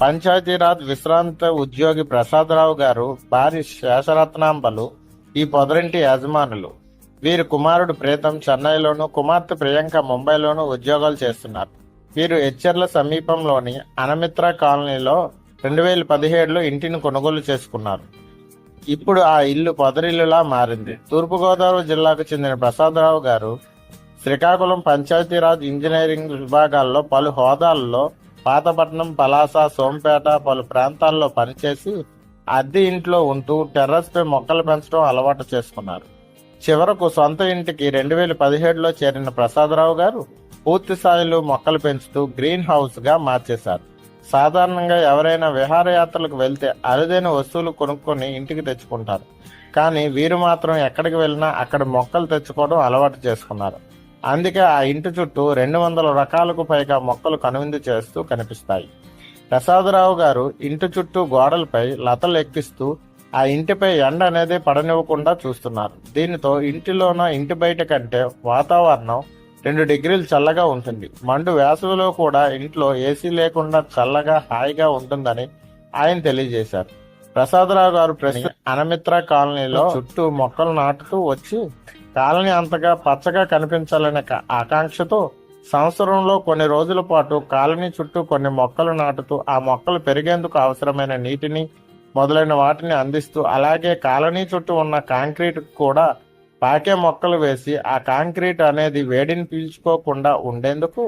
పంచాయతీరాజ్ విశ్రాంత ఉద్యోగి ప్రసాదరావు గారు భార్య శేషరత్నాంబలు ఈ పొదరింటి యజమానులు. వీరి కుమారుడు ప్రీతం చెన్నైలోను కుమార్తె ప్రియాంక ముంబైలోను ఉద్యోగాలు చేస్తున్నారు. వీరు హెచ్చర్ల సమీపంలోని అనమిత్ర కాలనీలో రెండు వేల పదిహేడులో ఇంటిని కొనుగోలు చేసుకున్నారు. ఇప్పుడు ఆ ఇల్లు పొదరిల్లులా మారింది. తూర్పుగోదావరి జిల్లాకు చెందిన ప్రసాదరావు గారు శ్రీకాకుళం పంచాయతీరాజ్ ఇంజనీరింగ్ విభాగాల్లో పలు హోదాల్లో పాతపట్నం పలాస సోంపేట పలు ప్రాంతాల్లో పనిచేసి అద్దె ఇంట్లో ఉంటూ టెర్రస్పై మొక్కలు పెంచడం అలవాటు చేసుకున్నారు. చివరకు సొంత ఇంటికి రెండు వేల పదిహేడులో చేరిన ప్రసాదరావు గారు పూర్తి స్థాయిలో మొక్కలు పెంచుతూ గ్రీన్ హౌస్గా మార్చేశారు. సాధారణంగా ఎవరైనా విహారయాత్రలకు వెళ్తే అరుదైన వస్తువులు కొనుక్కొని ఇంటికి తెచ్చుకుంటారు. కానీ వీరు మాత్రం ఎక్కడికి వెళ్ళినా అక్కడ మొక్కలు తెచ్చుకోవడం అలవాటు చేసుకున్నారు. అందుకే ఆ ఇంటి చుట్టూ రెండు వందల రకాలకు పైగా మొక్కలు కనువిందు చేస్తూ కనిపిస్తాయి. ప్రసాదరావు గారు ఇంటి చుట్టూ గోడలపై లతలు ఎక్కిస్తూ ఆ ఇంటిపై ఎండ అనేది పడనివ్వకుండా చూస్తున్నారు. దీనితో ఇంటిలోన ఇంటి బయట కంటే వాతావరణం రెండు డిగ్రీలు చల్లగా ఉంటుంది. మండు వేసవిలో కూడా ఇంట్లో ఏసీ లేకుండా చల్లగా హాయిగా ఉంటుందని ఆయన తెలియజేశారు. ప్రసాదరావు గారు ప్రస్తుతం అనమిత్ర కాలనీలో చుట్టూ మొక్కలు నాటుతూ వచ్చి కాలనీ అంతగా పచ్చగా కనిపించాలనే ఆకాంక్షతో సంవత్సరంలో కొన్ని రోజుల పాటు కాలనీ చుట్టూ కొన్ని మొక్కలు నాటుతూ ఆ మొక్కలు పెరిగేందుకు అవసరమైన నీటిని మొదలైన వాటిని అందిస్తూ అలాగే కాలనీ చుట్టూ ఉన్న కాంక్రీట్ కూడా పాకే మొక్కలు వేసి ఆ కాంక్రీట్ అనేది వేడిని పీల్చుకోకుండా ఉండేందుకు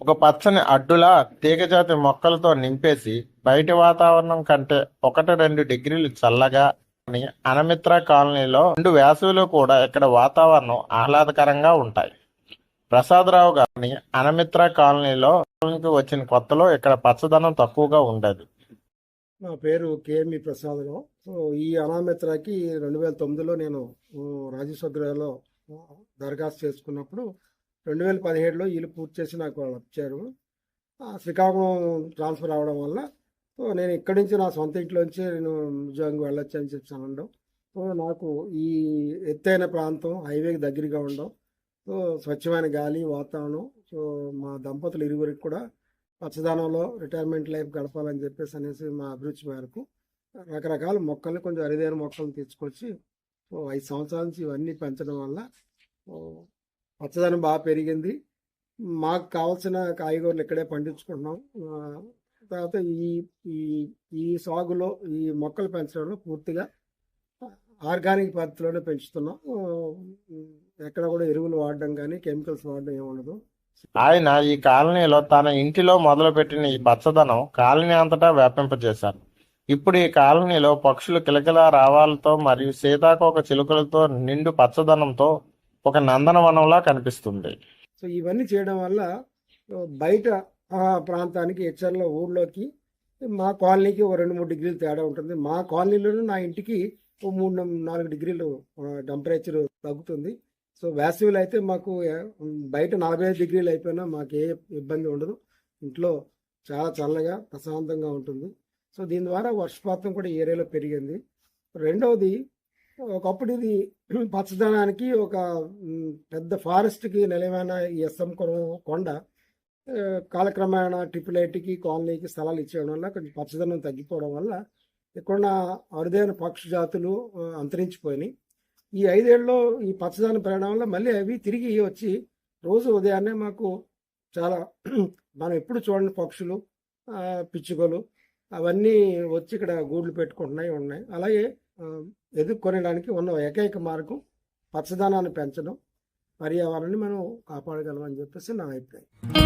ఒక పచ్చని అడ్డులా తీగజాతి మొక్కలతో నింపేసి బయటి వాతావరణం కంటే ఒకటి రెండు డిగ్రీలు చల్లగా అని అనమిత్ర కాలనీలో రెండు వేసవిలో కూడా ఇక్కడ వాతావరణం ఆహ్లాదకరంగా ఉంటాయి. ప్రసాదరావు గారిని అనమిత్ర కాలనీలో వచ్చిన కొత్తలో ఇక్కడ పచ్చదనం తక్కువగా ఉండేది. నా పేరు కేఎంఈ ప్రసాదరావు. సో ఈ అనామిత్రకి రెండు వేల తొమ్మిదిలో నేను ఆ, రాజస్వగృహలో దరఖాస్తు చేసుకున్నప్పుడు రెండు వేల పదిహేడులో ఇల్లు పూర్తి చేసి నాకు వాళ్ళు వచ్చారు. శ్రీకాకుళం ట్రాన్స్ఫర్ అవడం వల్ల సో నేను ఇక్కడి నుంచి నా సొంత ఇంట్లోంచి నేను ఉద్యోగం వెళ్ళొచ్చు అని చెప్పి అనడం. సో నాకు ఈ ఎత్తైన ప్రాంతం హైవేకి దగ్గరగా ఉండడం. సో స్వచ్ఛమైన గాలి వాతావరణం సో మా దంపతులు ఇరువురికి కూడా పచ్చదనంలో రిటైర్మెంట్ లైఫ్ గడపాలని చెప్పేసి అనేసి మా అభిరుచి మేరకు రకరకాల మొక్కల్ని కొంచెం అరుదైన మొక్కలను తీసుకొచ్చి సో ఐదు సంవత్సరాల నుంచి ఇవన్నీ పెంచడం వల్ల పచ్చదనం బాగా పెరిగింది. మాకు కావాల్సిన కాయగూరలు ఇక్కడే పండించుకుంటున్నాం. తర్వాత ఈ ఈ ఈ సాగులో ఈ మొక్కలు పెంచడంలో పూర్తిగా ఆర్గానిక్ పద్ధతిలోనే పెంచుతున్నాం. ఎక్కడ కూడా ఎరువులు వాడడం కానీ కెమికల్స్ వాడడం ఏమి ఉండదు. ఆయన ఈ కాలనీలో తన ఇంటిలో మొదలుపెట్టిన ఈ పచ్చదనం కాలనీ అంతటా వ్యాపింపజేశారు. ఇప్పుడు ఈ కాలనీలో పక్షులు కిలకిల రావాలతో మరియు సీతాకోక చిలుకలతో నిండు పచ్చదనంతో ఒక నందనవనంలా కనిపిస్తుంది. సో ఇవన్నీ చేయడం వల్ల బయట ఆ ప్రాంతానికి హెచ్చర్లో ఊళ్ళోకి మా కాలనీకి ఒక రెండు మూడు డిగ్రీలు తేడా ఉంటుంది. మా కాలనీలోనూ నా ఇంటికి ఓ మూడు నాలుగు డిగ్రీలు టెంపరేచర్ తగ్గుతుంది. సో వేసవిలో అయితే మాకు బయట నలభై ఐదు డిగ్రీలు అయిపోయినా మాకు ఏ ఇబ్బంది ఉండదు. ఇంట్లో చాలా చల్లగా ప్రశాంతంగా ఉంటుంది. సో దీని ద్వారా వర్షపాతం కూడా ఏరియాలో పెరిగింది. రెండవది ఒకప్పుడు ఇది పచ్చదనానికి ఒక పెద్ద ఫారెస్ట్కి నిలవైన ఈ ఎస్ఎం కొండ కాలక్రమేణా ట్రిపుల్ ఐటీకి కాలనీకి స్థలాలు ఇచ్చేయడం వల్ల కొంచెం పచ్చదనం తగ్గిపోవడం వల్ల ఇక్కడున్న అరుదైన పక్షి జాతులు అంతరించిపోయినాయి. ఈ ఐదేళ్ళలో ఈ పచ్చదనం పెరగడం వల్ల మళ్ళీ అవి తిరిగి వచ్చి రోజు ఉదయాన్నే మాకు చాలా మనం ఎప్పుడు చూడని పక్షులు పిచ్చుకలు అవన్నీ వచ్చి ఇక్కడ గూడ్లు పెట్టుకుంటున్నాయి ఉన్నాయి. అలాగే ఎదుర్కొనడానికి ఉన్న ఏకైక మార్గం పచ్చదనాన్ని పెంచడం పర్యావరణాన్ని మనం కాపాడగలం అని చెప్పేసి నా అభిప్రాయం.